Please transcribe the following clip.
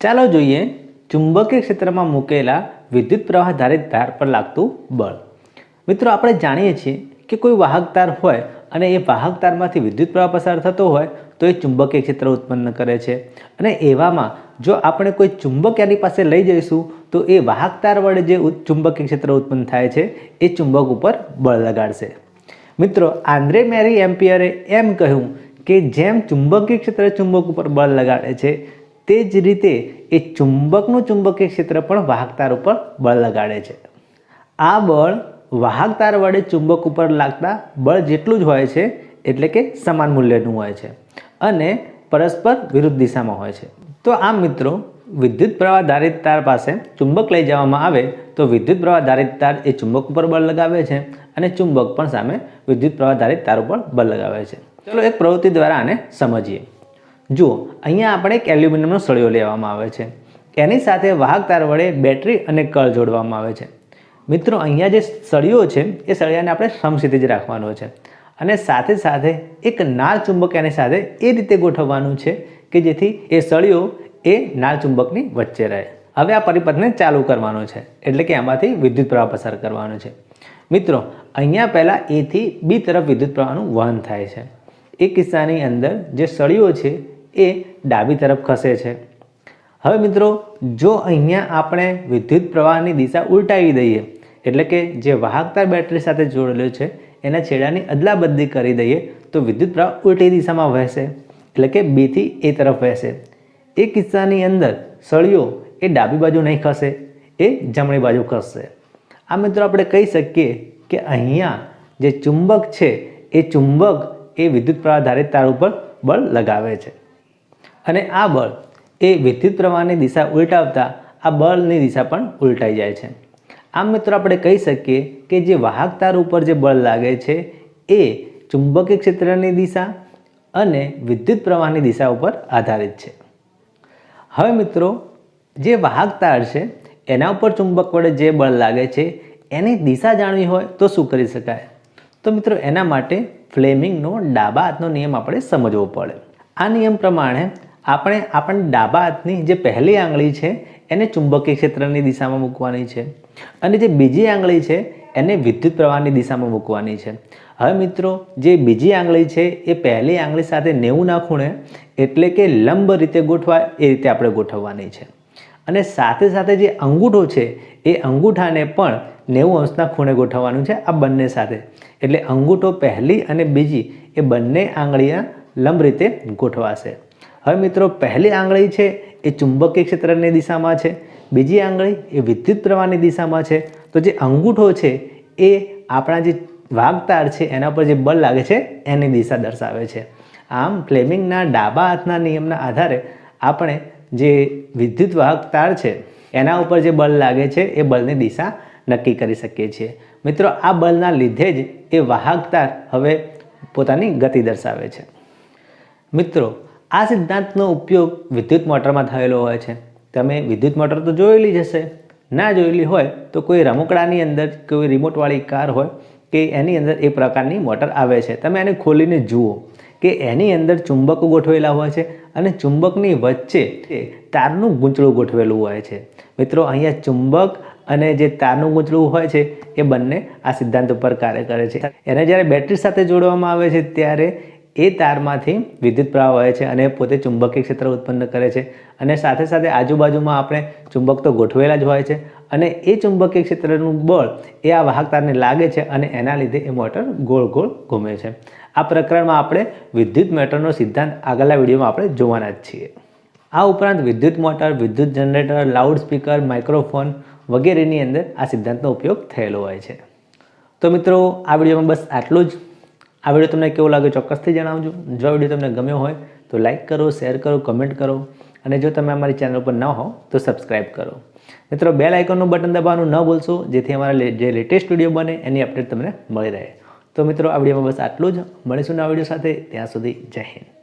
ચાલો જોઈએ ચુંબકીય ક્ષેત્રમાં મૂકેલા વિદ્યુત પ્રવાહ ધારિત ધાર પર લાગતું બળ. મિત્રો, આપણે જાણીએ છીએ કે કોઈ વાહક તાર હોય અને એ વાહક તારમાંથી વિદ્યુત પ્રવાહ પસાર થતો હોય તો એ ચુંબકીય ક્ષેત્ર ઉત્પન્ન કરે છે. અને એવામાં જો આપણે કોઈ ચુંબક એની પાસે લઈ જઈશું, તો એ વાહક તાર વડે જે ચુંબકીય ક્ષેત્ર ઉત્પન્ન થાય છે, એ ચુંબક ઉપર બળ લગાડશે. મિત્રો, આંદ્રે મેરી એમ્પિયરે એમ કહ્યું કે જેમ ચુંબકીય ક્ષેત્ર ચુંબક ઉપર બળ લગાડે છે તે જ રીતે એ ચુંબકનું ચુંબકીય ક્ષેત્ર પણ વાહક તાર ઉપર બળ લગાડે છે. આ બળ વાહક તાર વડે ચુંબક ઉપર લાગતા બળ જેટલું જ હોય છે, એટલે કે સમાન મૂલ્યનું હોય છે અને પરસ્પર વિરુદ્ધ દિશામાં હોય છે. તો આમ મિત્રો, વિદ્યુત પ્રવાહ ધારિત તાર પાસે ચુંબક લઈ જવામાં આવે તો વિદ્યુત પ્રવાહ ધારિત તાર એ ચુંબક ઉપર બળ લગાવે છે અને ચુંબક પણ સામે વિદ્યુત પ્રવાહ ધારિત તાર ઉપર બળ લગાવે છે. ચલો એક પ્રવૃત્તિ દ્વારા આને સમજીએ. જુઓ, અહીંયા આપણે એક એલ્યુમિનિયમનો સળિયો લેવામાં આવે છે. એની સાથે વાહક તાર વડે બેટરી અને કળ જોડવામાં આવે છે. મિત્રો, અહીંયા જે સળિયો છે, એ સળિયાને આપણે સમસ્થિતિ જ રાખવાનો છે. અને સાથે સાથે એક નાળ ચુંબક એની સાથે એ રીતે ગોઠવવાનું છે કે જેથી એ સળિયો એ નાળ ચુંબકની વચ્ચે રહે. હવે આ પરિપથને ચાલુ કરવાનો છે, એટલે કે આમાંથી વિદ્યુત પ્રવાહ પસાર કરવાનો છે. મિત્રો, અહીંયા પહેલાં એથી બી તરફ વિદ્યુત પ્રવાહનું વહન થાય છે. એ કિસ્સાની અંદર જે સળિયો છે એ ડાબી તરફ ખસે છે. હવે મિત્રો, જો અહીંયા આપણે વિદ્યુત પ્રવાહની દિશા ઉલટાવી દઈએ, એટલે કે જે વાહકતાર બેટરી સાથે જોડેલો છે, એના છેડાની અદલાબદલી કરી દઈએ, તો વિદ્યુત પ્રવાહ ઉલટી દિશામાં વહેશે, એટલે કે બીથી એ તરફ વહેશે. એ કિસ્સાની અંદર સળિયો એ ડાબી બાજુ નહીં ખસે, એ જમણી બાજુ ખસશે આ મિત્રો આપણે કહી શકીએ કે અહીંયા જે ચુંબક છે, એ ચુંબક એ વિદ્યુત પ્રવાહ ધારિત તાર ઉપર બળ લગાવે છે. અને આ બળ એ વિદ્યુત પ્રવાહની દિશા ઉલટાવતા આ બળની દિશા પણ ઉલટાઈ જાય છે. આમ મિત્રો આપણે કહી શકીએ કે જે વાહક તાર ઉપર જે બળ લાગે છે એ ચુંબકીય ક્ષેત્રની દિશા અને વિદ્યુત પ્રવાહની દિશા ઉપર આધારિત છે. હવે મિત્રો, જે વાહક તાર છે, એના ઉપર ચુંબક વડે જે બળ લાગે છે, એની દિશા જાણવી હોય તો શું કરી શકાય? તો મિત્રો, એના માટે ફ્લેમિંગનો ડાબા હાથનો નિયમ આપણે સમજવો પડે. આ નિયમ પ્રમાણે આપણે આપણ ડાબા હાથની જે પહેલી આંગળી છે, એને ચુંબકીય ક્ષેત્રની દિશામાં મૂકવાની છે. અને જે બીજી આંગળી છે, એને વિદ્યુત પ્રવાહની દિશામાં મૂકવાની છે. હવે મિત્રો, જે બીજી આંગળી છે, એ પહેલી આંગળી સાથે નેવું ના ખૂણે, એટલે કે લંબ રીતે ગોઠવાય, એ રીતે આપણે ગોઠવવાની છે. અને સાથે સાથે જે અંગૂઠો છે, એ અંગૂઠાને પણ નેવું અંશના ખૂણે ગોઠવવાનું છે, આ બંને સાથે. એટલે અંગૂઠો પહેલી અને બીજી, એ બંને આંગળીયા લંબ રીતે ગોઠવાશે. હવે મિત્રો, પહેલી આંગળી છે એ ચુંબકીય ક્ષેત્રની દિશામાં છે. બીજી આંગળી એ વિદ્યુત પ્રવાહની દિશામાં છે. તો જે અંગૂઠો છે એ આપણા જે વાઘતાર છે, એના પર જે બળ લાગે છે, એની દિશા દર્શાવે છે. આમ ફ્લેમિંગના ડાબા હાથના નિયમના આધારે આપણે જે વિદ્યુત વાહક તાર છે, એના ઉપર જે બળ લાગે છે, એ બળની દિશા નક્કી કરી શકીએ છીએ. મિત્રો, આ બળના લીધે જ એ વાહક તાર હવે પોતાની ગતિ દર્શાવે છે. મિત્રો આ સિદ્ધાંતનો ઉપયોગ વિદ્યુત મોટરમાં થયેલો હોય છે. તમે વિદ્યુત મોટર તો જોયેલી જ હશે. ના જોયેલી હોય તો કોઈ રમકડાની અંદર કોઈ રિમોટવાળી કાર હોય કે એની અંદર એ પ્રકારની મોટર આવે છે. તમે એને ખોલીને જુઓ કે એની અંદર ચુંબકો ગોઠવેલા હોય છે અને ચુંબકની વચ્ચે તારનું ગૂંચળું ગોઠવેલું હોય છે. મિત્રો, અહીંયા ચુંબક અને જે તારનું ગૂંચળું હોય છે એ બંને આ સિદ્ધાંત ઉપર કાર્ય કરે છે. એને જ્યારે બેટરી સાથે જોડવામાં આવે છે ત્યારે એ તારમાંથી વિદ્યુત પ્રવાહ વહે છે અને પોતે ચુંબકીય ક્ષેત્ર ઉત્પન્ન કરે છે. અને સાથે સાથે આજુબાજુમાં આપણે ચુંબક તો ગોઠવેલા જ હોય છે અને એ ચુંબકીય ક્ષેત્રનું બળ એ આ વાહક તારને લાગે છે અને એના લીધે એ મોટર ગોળ ગોળ ઘૂમે છે. આ પ્રકરણમાં આપણે વિદ્યુત મોટરનો સિદ્ધાંત આગળના વિડીયોમાં આપણે જોવાના જ છીએ. આ ઉપરાંત વિદ્યુત મોટર, વિદ્યુત જનરેટર, લાઉડ સ્પીકર, માઇક્રોફોન વગેરેની અંદર આ સિદ્ધાંતનો ઉપયોગ થયેલો હોય છે. તો મિત્રો, આ વિડીયોમાં બસ આટલું જ. આ વીડિયો તમને કેવો લાગે ચોક્કસથી જણાવજો. જો વીડિયો તમને ગમ્યો હોય તો લાઇક કરો શેર કરો કમેન્ટ કરો. અને જો તમે અમારી ચેનલ પર ન હો તો સબસ્ક્રાઈબ કરો. મિત્રો બેલ આઇકોનનું બટન દબાવવાનું ન ભૂલશો, જેથી અમારા જે લેટેસ્ટ વીડિયો બને એની અપડેટ તમને મળી રહે. તો મિત્રો, આ વિડીયોમાં બસ આટલું જ. મળીશું આ વીડિયો સાથે. ત્યાં સુધી જય હિન્દ.